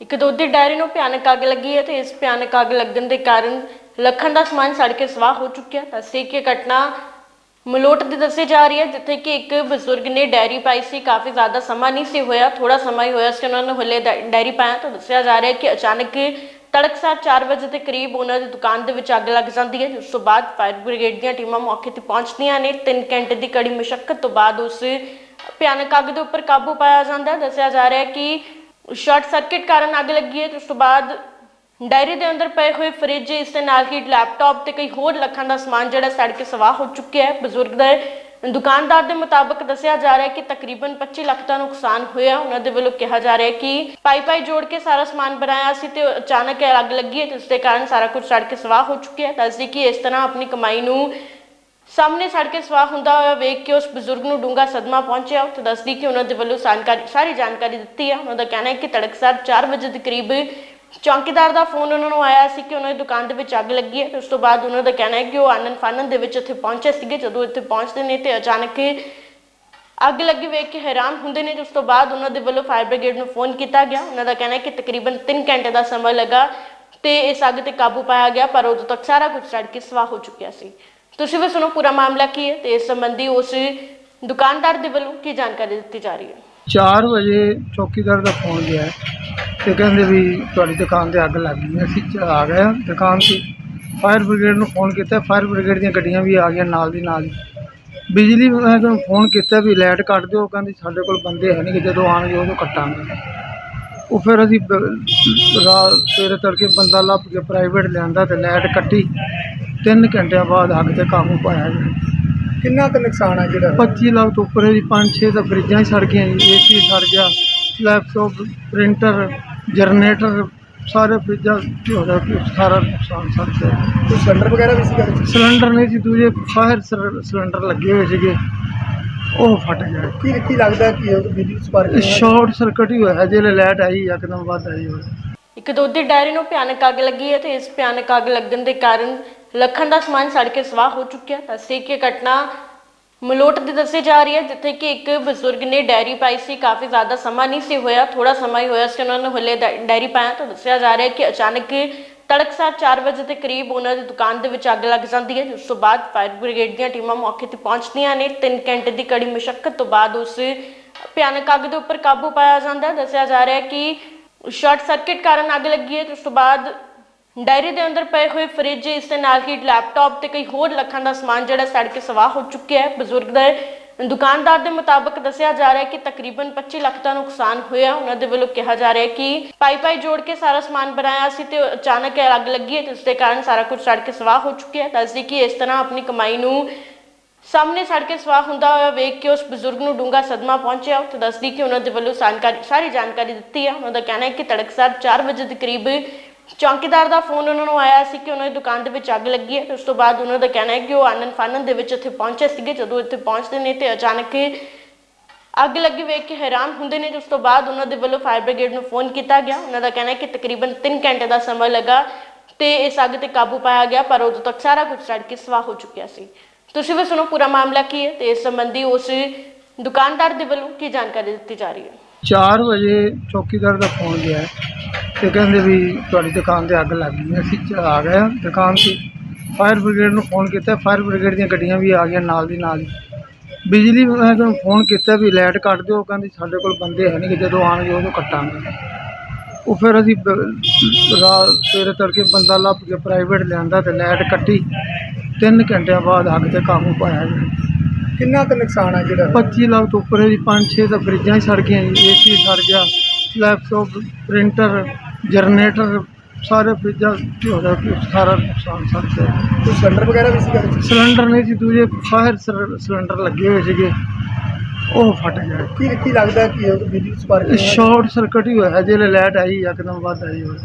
ਇੱਕ ਦੁੱਧ ਦੀ ਡਾਇਰੀ ਨੂੰ ਭਿਆਨਕ ਅੱਗ ਲੱਗੀ ਹੈ ਤੇ ਇਸ ਭਿਆਨਕ ਅੱਗ ਲੱਗਣ ਦੇ ਕਾਰਨ ਲੱਖਾਂ ਦਾ ਸਮਾਨ ਸੜ ਕੇ ਸਵਾਹ ਹੋ ਚੁੱਕਿਆ ਤਾਂ ਕਿ ਘਟਨਾ ਮਲੋਟ ਦੀ ਦੱਸੀ ਜਾ ਰਹੀ ਹੈ, ਜਿੱਥੇ ਕਿ ਇੱਕ ਬਜ਼ੁਰਗ ਨੇ ਡਾਇਰੀ ਪਾਈ ਸੀ। ਕਾਫੀ ਜ਼ਿਆਦਾ ਸਮਾਂ ਨਹੀਂ ਸੀ ਹੋਇਆ ਥੋੜਾ ਸਮਾਂ ਹੀ ਹੋਇਆ ਸੀ, ਉਹਨਾਂ ਨੂੰ ਹਲੇ ਡਾਇਰੀ ਪਾਇਆ ਤਾਂ ਦੱਸਿਆ ਜਾ ਰਿਹਾ ਹੈ ਕਿ ਅਚਾਨਕ ਤੜਕਸਾਰ 4 ਵਜੇ ਦੇ ਕਰੀਬ ਉਹਨਾਂ ਦੀ ਦੁਕਾਨ ਦੇ ਵਿੱਚ ਅੱਗ ਲੱਗ ਜਾਂਦੀ ਹੈ ਉਸ ਤੋਂ ਬਾਅਦ ਫਾਇਰ ਬ੍ਰਿਗੇਡ ਦੀਆਂ ਟੀਮਾਂ ਮੌਕੇ ਤੇ ਪਹੁੰਚਦੀਆਂ ਨੇ। 3 ਘੰਟੇ ਦੀ ਕੜੀ ਮੁਸ਼ਕਲ ਤੋਂ ਬਾਅਦ ਉਸ ਭਿਆਨਕ ਅੱਗ ਦੇ ਉੱਪਰ ਕਾਬੂ ਪਾਇਆ ਜਾਂਦਾ ਦੱਸਿਆ ਜਾ ਰਿਹਾ ਹੈ ਕਿ ਸ਼ਾਰਟ ਸਰਕਟ ਕਾਰਨ ਅੱਗ ਲੱਗੀ ਹੈ ਤੇ ਉਸ ਤੋਂ ਬਾਅਦ ਡਾਇਰੀ ਦੇ ਅੰਦਰ ਪਏ ਹੋਏ ਫ੍ਰਿਜ, ਇਸ ਦੇ ਨਾਲ ਹੀ ਲੈਪਟਾਪ ਤੇ ਕਈ ਹੋਰ ਲੱਖਾਂ ਦਾ ਸਮਾਨ ਜਿਹੜਾ ਸੜ ਕੇ ਸਵਾਹ ਹੋ ਚੁੱਕਿਆ ਹੈ। ਬਜ਼ੁਰਗ ਦਾ ਦੁਕਾਨਦਾਰ ਦੇ ਮੁਤਾਬਕ ਦੱਸਿਆ ਜਾ ਰਿਹਾ ਹੈ ਕਿ ਤਕਰੀਬਨ 25 ਲੱਖ ਦਾ ਨੁਕਸਾਨ ਹੋਇਆ। ਉਹਨਾਂ ਦੇ ਵੱਲੋਂ ਕਿਹਾ ਜਾ ਰਿਹਾ ਹੈ ਕਿ ਪਾਈ ਪਾਈ ਜੋੜ ਕੇ ਸਾਰਾ ਸਮਾਨ ਬਣਾਇਆ ਸੀ ਤੇ ਅਚਾਨਕ ਅੱਗ ਲੱਗੀ ਹੈ ਜਿਸ ਦੇ ਕਾਰਨ ਸਾਰਾ ਕੁਝ ਸੜ ਕੇ ਸਵਾਹ ਹੋ ਚੁੱਕਿਆ ਹੈ। ਦੱਸਦੀ ਕਿ ਇਸ ਤਰ੍ਹਾਂ ਆਪਣੀ ਕਮਾਈ ਨੂੰ ਸਾਹਮਣੇ ਸੜ ਕੇ ਸਵਾਹ ਹੁੰਦਾ ਹੋਇਆ ਵੇਖ ਕੇ ਉਸ ਬਜ਼ੁਰਗ ਨੂੰ ਡੂੰਘਾ ਸਦਮਾ ਪਹੁੰਚਿਆ। ਤੇ ਦੱਸਦੀ ਕਿ ਉਹਨਾਂ ਦੇ ਵੱਲੋਂ ਸਾਨਕਾਰੀ ਸਾਰੀ ਜਾਣਕਾਰੀ ਦਿੱਤੀ ਹੈ ਉਹਨਾਂ ਦਾ ਕਹਿਣਾ ਹੈ ਕਿ ਤੜਕਸਾਰ 4 ਵਜੇ ਦੇ ਕਰੀਬ ਚੌਂਕੀਦਾਰ ਦਾ ਫੋਨ ਉਹਨਾਂ ਨੂੰ ਆਇਆ ਸੀ ਕਿ ਉਹਨਾਂ ਦੀ ਦੁਕਾਨ ਦੇ ਵਿੱਚ ਅੱਗ ਲੱਗੀ ਹੈ ਉਸ ਤੋਂ ਬਾਅਦ ਉਹਨਾਂ ਦਾ ਕਹਿਣਾ ਹੈ ਕਿ ਉਹ ਆਨੰਦ ਫਾਨਨ ਦੇ ਵਿੱਚ ਇੱਥੇ ਪਹੁੰਚੇ ਸੀਗੇ। ਜਦੋਂ ਇੱਥੇ ਪਹੁੰਚਦੇ ਨੇ ਤੇ ਅਚਾਨਕ ਅੱਗ ਲੱਗੀ ਵੇਖ ਕੇ ਹੈਰਾਨ ਹੁੰਦੇ ਨੇ ਤੇ ਉਸ ਤੋਂ ਬਾਅਦ ਉਹਨਾਂ ਦੇ ਵੱਲੋਂ ਫਾਇਰ ਬ੍ਰਿਗੇਡ ਨੂੰ ਫੋਨ ਕੀਤਾ ਗਿਆ। ਉਹਨਾਂ ਦਾ ਕਹਿਣਾ ਹੈ ਕਿ ਤਕਰੀਬਨ 3 ਘੰਟੇ ਦਾ ਸਮਾਂ ਲੱਗਾ ਤੇ ਇਸ ਅੱਗ ਤੇ ਕਾਬੂ ਪਾਇਆ ਗਿਆ, ਪਰ ਉਦੋਂ ਤੱਕ ਸਾਰਾ ਕੁਝ ਸੜ ਕੇ ਸਵਾਹ ਹੋ ਚੁੱਕਿਆ ਸੀ। ਤੁਸੀਂ ਵੀ ਸੁਣੋ ਪੂਰਾ ਮਾਮਲਾ ਕੀ ਹੈ ਤੇ ਇਸ ਸੰਬੰਧੀ ਉਸ ਦੁਕਾਨਦਾਰ ਦੇ ਵੱਲੋਂ ਕੀ ਜਾਣਕਾਰੀ ਦਿੱਤੀ ਜਾ ਰਹੀ ਹੈ? 4 ਵਜੇ ਚੌਕੀਦਾਰ ਦਾ ਫੋਨ ਗਿਆ ਤੇ ਕਹਿੰਦੇ ਵੀ ਤੁਹਾਡੀ ਦੁਕਾਨ ਤੇ ਅੱਗ ਲੱਗ ਗਈ ਹੈ। ਅਸੀਂ ਚ- ਆ ਗਏ ਹਾਂ ਦੁਕਾਨ ਤੇ। ਫਾਇਰ ਬ੍ਰਿਗੇਡ ਨੂੰ ਫੋਨ ਕੀਤਾ, ਫਾਇਰ ਬ੍ਰਿਗੇਡ ਦੀਆਂ ਗੱਡੀਆਂ ਵੀ ਆ ਗਈਆਂ ਨਾਲ ਦੀ ਨਾਲ ਹੀ। ਬਿਜਲੀ ਵਿਭਾਗ ਨੂੰ ਫੋਨ ਕੀਤਾ ਵੀ ਲਾਈਟ ਕੱਟ ਦਿਓ ਕਹਿੰਦੇ ਸਾਡੇ ਕੋਲ ਬੰਦੇ ਹੈ ਨਹੀਂ ਕਿ ਜਦੋਂ ਆਣਗੇ ਉਦੋਂ ਕੱਟਾਂਗੇ। ਉਹ ਫਿਰ ਅਸੀਂ ਬ- ਰਾਤ ਸਵੇਰੇ ਤੜਕੇ ਬੰਦਾ ਲੱਭ ਕੇ ਪ੍ਰਾਈਵੇਟ ਲਿਆਂਦਾ ਤੇ ਲਾਈਟ ਕੱਟੀ। 3 ਘੰਟਿਆਂ ਬਾਅਦ ਅੱਗ ਤੇ ਕਾਬੂ ਪਾਇਆ ਗਿਆ। ਕਿੰਨਾ ਕੁ ਨੁਕਸਾਨ ਆ ਜਿਹੜਾ? 25 ਲੱਖ ਤੋਂ ਉੱਪਰ ਹੈ ਜੀ 5-6 ਤਾਂ ਫਰਿੱਜਾਂ ਹੀ ਸੜ ਗਈਆਂ ਜੀ ਏਸੀ ਸੜ ਗਿਆ ਲੈਪਟਾਪ ਪ੍ਰਿੰਟਰ ਜਨਰੇਟਰ ਸਾਰੇ ਫਰਿੱਜਾਂ ਜੋ ਹੈ ਕਿ ਸਾਰਾ ਨੁਕਸਾਨ ਸੜ ਗਿਆ। ਕੋਈ ਸਿਲੰਡਰ ਵਗੈਰਾ ਵੀ ਸੀਗਾ? ਸਿਲੰਡਰ ਨਹੀਂ ਸੀ ਦੂਜੇ ਫਾਇਰ ਸਿਲ- ਸਿਲੰਡਰ ਲੱਗੇ ਹੋਏ ਸੀਗੇ ਉਹ ਫਟ ਗਏ ਕੀ ਕੀ ਲੱਗਦਾ ਕਿ ਉਹ ਬਿਜਲੀ ਸਪਾਰਕ ਸ਼ਾਰਟ ਸਰਕਟ ਹੀ ਹੋਇਆ ਜਿਹੜੇ ਲਾਈਟ ਆਈ ਇੱਕਦਮ ਵੱਧ ਆਈ ਹੋਈ। ਇੱਕ ਦੁੱਧ ਦੀ ਡਾਇਰੀ ਨੂੰ ਭਿਆਨਕ ਅੱਗ ਲੱਗੀ ਹੈ ਤੇ ਇਸ ਭਿਆਨਕ ਅੱਗ ਲੱਗਣ ਦੇ ਕਾਰਨ ਲੱਖਾਂ ਦਾ ਸਮਾਨ ਸੜ ਕੇ ਸਵਾਹ ਹੋ ਚੁੱਕਿਆ ਤਾਂ ਕਿ ਘਟਨਾ ਮਲੋਟ ਦੀ ਦੱਸੀ ਜਾ ਰਹੀ ਹੈ, ਜਿੱਥੇ ਕਿ ਇੱਕ ਬਜ਼ੁਰਗ ਨੇ ਡਾਇਰੀ ਪਾਈ ਸੀ। ਕਾਫੀ ਜ਼ਿਆਦਾ ਸਮਾਂ ਨਹੀਂ ਸੀ ਹੋਇਆ ਥੋੜਾ ਸਮਾਂ ਹੀ ਹੋਇਆ ਸੀ। ਉਹਨਾਂ ਨੇ ਹੁੱਲੇ ਡਾਇਰੀ ਪਾਇਆ ਤਾਂ ਦੱਸਿਆ ਜਾ ਰਿਹਾ ਹੈ ਕਿ ਅਚਾਨਕ ਤੜਕਸਾਰ 4 ਵਜੇ ਦੇ ਕਰੀਬ ਉਹਨਾਂ ਦੀ ਦੁਕਾਨ ਦੇ ਵਿੱਚ ਅੱਗ ਲੱਗ ਜਾਂਦੀ ਹੈ, ਜਿਸ ਤੋਂ ਬਾਅਦ ਫਾਇਰ ਬ੍ਰਿਗੇਡ ਦੀਆਂ ਟੀਮਾਂ ਮੌਕੇ ਤੇ ਪਹੁੰਚਦੀਆਂ ਨੇ। 3 ਘੰਟੇ ਦੀ ਕੜੀ ਮੁਸ਼ਕਲ ਤੋਂ ਬਾਅਦ ਉਸ ਭਿਆਨਕ ਅੱਗ ਦੇ ਉੱਪਰ ਕਾਬੂ ਪਾਇਆ ਜਾਂਦਾ ਹੈ। ਦੱਸਿਆ ਜਾ ਰਿਹਾ ਹੈ ਕਿ ਸ਼ਾਰਟ ਸਰਕਟ ਕਾਰਨ ਅੱਗ ਲੱਗੀ ਹੈ ਤੇ ਉਸ ਤੋਂ ਬਾਅਦ ਡਾਇਰੀ ਦੇ ਅੰਦਰ ਪਏ ਹੋਏ ਫ੍ਰਿਜ, ਇਸ ਦੇ ਨਾਲ ਹੀ ਲੈਪਟਾਪ ਤੇ ਕਈ ਹੋਰ ਲੱਖਾਂ ਦਾ ਸਮਾਨ ਜਿਹੜਾ ਸੜ ਕੇ ਸਵਾਹ ਹੋ ਚੁੱਕਿਆ ਹੈ। ਬਜ਼ੁਰਗ ਦਾ ਦੁਕਾਨਦਾਰ ਦੇ ਮੁਤਾਬਕ ਦੱਸਿਆ ਜਾ ਰਿਹਾ ਹੈ ਕਿ ਤਕਰੀਬਨ 25 ਲੱਖ ਦਾ ਨੁਕਸਾਨ ਹੋਇਆ। ਉਹਨਾਂ ਦੇ ਵੱਲੋਂ ਕਿਹਾ ਜਾ ਰਿਹਾ ਹੈ ਕਿ ਪਾਈ ਪਾਈ ਜੋੜ ਕੇ ਸਾਰਾ ਸਮਾਨ ਬਣਾਇਆ ਸੀ ਤੇ ਅਚਾਨਕ ਅੱਗ ਲੱਗੀ ਹੈ ਤੇ ਦੇ ਕਾਰਨ ਸਾਰਾ ਕੁਝ ਸੜ ਕੇ ਸਵਾਹ ਹੋ ਚੁੱਕਿਆ ਹੈ। ਦੱਸਦੀ ਕਿ ਇਸ ਤਰ੍ਹਾਂ ਆਪਣੀ ਕਮਾਈ ਨੂੰ ਸਾਹਮਣੇ ਸੜ ਕੇ ਸਵਾਹ ਹੁੰਦਾ ਹੋਇਆ ਵੇਖ ਕੇ ਉਸ ਬਜ਼ੁਰਗ ਨੂੰ ਡੂੰਘਾ ਸਦਮਾ ਪਹੁੰਚਿਆ। ਤੇ ਦੱਸਦੀ ਕਿ ਉਹਨਾਂ ਦੇ ਵੱਲੋਂ ਸਾਰੀ ਜਾਣਕਾਰੀ ਦਿੱਤੀ ਹੈ। ਉਹਨਾਂ ਦਾ ਕਹਿਣਾ ਹੈ ਕਿ ਤੜਕਸਾਰ 4 ਵਜੇ ਦੇ ਕਰੀਬ ਚੌਂਕੀਦਾਰ ਦਾ ਫੋਨ ਉਹਨਾਂ ਨੂੰ ਆਇਆ ਸੀ ਕਿ ਉਹਨਾਂ ਦੀ ਦੁਕਾਨ ਦੇ ਵਿੱਚ ਅੱਗ ਲੱਗੀ ਹੈ ਤੇ ਉਸ ਤੋਂ ਬਾਅਦ ਉਹਨਾਂ ਦਾ ਕਹਿਣਾ ਹੈ ਕਿ ਉਹ ਆਨੰਦ ਫਾਨਨ ਦੇ ਵਿੱਚ ਇੱਥੇ ਪਹੁੰਚੇ ਸੀਗੇ। ਜਦੋਂ ਇੱਥੇ ਪਹੁੰਚਦੇ ਨੇ ਤੇ ਅਚਾਨਕ ਅੱਗ ਲੱਗੀ ਵੇਖ ਕੇ ਹੈਰਾਨ ਹੁੰਦੇ ਨੇ ਉਸ ਤੋਂ ਬਾਅਦ ਉਹਨਾਂ ਦੇ ਵੱਲੋਂ ਫਾਇਰ ਬ੍ਰਿਗੇਡ ਨੂੰ ਫੋਨ ਕੀਤਾ ਗਿਆ। ਉਹਨਾਂ ਦਾ ਕਹਿਣਾ ਹੈ ਕਿ ਤਕਰੀਬਨ 3 ਘੰਟੇ ਦਾ ਸਮਾਂ ਲੱਗਾ ਤੇ ਇਸ ਅੱਗ ਤੇ ਕਾਬੂ ਪਾਇਆ ਗਿਆ, ਪਰ ਉਦੋਂ ਤੱਕ ਸਾਰਾ ਕੁਝ ਸੜ ਕੇ ਸਵਾਹ ਹੋ ਚੁੱਕਿਆ ਸੀ। ਤੁਸੀਂ ਵੀ ਸੁਣੋ ਪੂਰਾ ਮਾਮਲਾ ਕੀ ਹੈ ਤੇ ਇਸ ਸੰਬੰਧੀ ਉਸ ਦੁਕਾਨਦਾਰ ਦੇ ਵੱਲੋਂ ਕੀ ਜਾਣਕਾਰੀ ਦਿੱਤੀ ਜਾ ਰਹੀ ਹੈ? 4 ਵਜੇ ਚੌਕੀਦਾਰ ਦਾ ਫੋਨ ਗਿਆ ਤੇ ਕਹਿੰਦੇ ਵੀ ਤੁਹਾਡੀ ਦੁਕਾਨ ਤੇ ਅੱਗ ਲੱਗ ਗਈ। ਹੈ। ਅਸੀਂ ਚ- ਆ ਗਏ ਹਾਂ ਦੁਕਾਨ ਤੇ ਫਾਇਰ ਬ੍ਰਿਗੇਡ ਨੂੰ ਫੋਨ ਕੀਤਾ। ਫਾਇਰ ਬ੍ਰਿਗੇਡ ਦੀਆਂ ਗੱਡੀਆਂ ਵੀ ਆ ਗਈਆਂ ਨਾਲ ਦੀ ਨਾਲ ਹੀ। ਬਿਜਲੀ ਵਿਭਾਗ ਨੂੰ ਫੋਨ ਕੀਤਾ ਵੀ ਲਾਈਟ ਕੱਟ ਦਿਓ ਕਹਿੰਦੇ ਸਾਡੇ ਕੋਲ ਬੰਦੇ ਹੈ ਨਹੀਂ ਕਿ ਜਦੋਂ ਆਣਗੇ ਉਦੋਂ ਕੱਟਾਂਗੇ। ਉਹ ਫਿਰ ਅਸੀਂ ਬ- ਰਾਤ ਸਵੇਰੇ ਤੜਕੇ ਬੰਦਾ ਲੱਭ ਕੇ ਪ੍ਰਾਈਵੇਟ ਲਿਆਂਦਾ ਤੇ ਲਾਈਟ ਕੱਟੀ। 3 ਘੰਟਿਆਂ ਬਾਅਦ ਅੱਗ ਤੇ ਕਾਬੂ ਪਾਇਆ। ਗਿਆ ਕਿੰਨਾ ਕੁ ਨੁਕਸਾਨ ਆ ਜਿਹੜਾ? 25 ਲੱਖ ਤੋਂ ਉੱਪਰ ਹੈ ਜੀ 5-6 ਤਾਂ ਫਰਿੱਜਾਂ ਹੀ ਸੜ ਗਈਆਂ ਜੀ ਏਸੀ ਸੜ ਗਿਆ। ਲੈਪਟਾਪ ਪ੍ਰਿੰਟਰ ਜਨਰੇਟਰ ਸਾਰੇ ਫਰਿੱਜਾਂ ਹੈ ਕਿ ਸਾਰਾ ਨੁਕਸਾਨ ਗਿਆ ਕੋਈ ਸਿਲੰਡਰ ਵਗੈਰਾ ਵੀ ਸੀਗਾ? ਸਿਲੰਡਰ ਨਹੀਂ ਸੀ ਦੂਜੇ ਫਾਇਰ ਸਿਲ- ਸਿਲੰਡਰ ਲੱਗੇ ਹੋਏ ਸੀਗੇ। ਉਹ ਫਟ ਗਏ। ਕੀ ਕੀ ਲੱਗਦਾ ਕਿ ਉਹ ਬਿਜਲੀ ਸਪਾਰਕ ਸ਼ਾਰਟ ਸਰਕਟ ਹੀ ਹੋਇਆ ਜਿਹੜੇ ਲਾਈਟ ਆਈ ਇੱਕਦਮ ਵੱਧ ਆਈ ਹੋਈ।